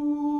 Ooh.